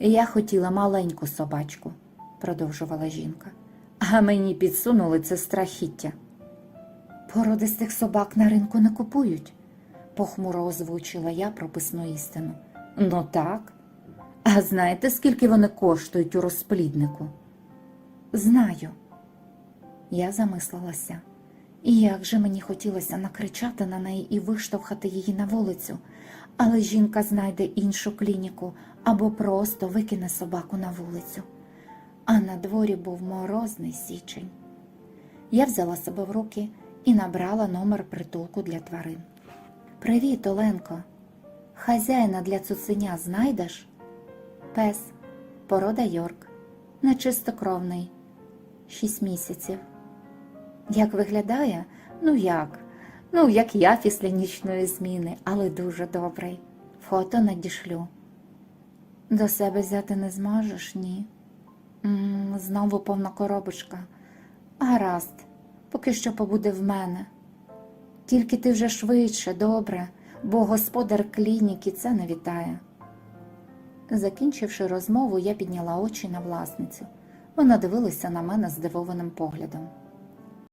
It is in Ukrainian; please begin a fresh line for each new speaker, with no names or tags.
Я хотіла маленьку собачку, продовжувала жінка, а мені підсунули це страхіття. Породистих собак на ринку не купують, похмуро озвучила я прописну істину. Ну так. А знаєте, скільки вони коштують у розпліднику? Знаю. Я замислилася. І як же мені хотілося накричати на неї і виштовхати її на вулицю, але жінка знайде іншу клініку або просто викине собаку на вулицю. А на дворі був морозний січень. Я взяла себе в руки і набрала номер притулку для тварин. Привіт, Оленко. Хазяїна для цуценя знайдеш? Пес, порода Йорк, нечистокровний, шість місяців. Як виглядає? Ну як? Ну, як я після нічної зміни, але дуже добрий. Фото надішлю. До себе взяти не зможеш, ні? м знову повна коробочка. Гаразд, поки що побуде в мене. Тільки ти вже швидше, добре, бо господар клініки це не вітає. Закінчивши розмову, я підняла очі на власницю. Вона дивилася на мене здивованим поглядом.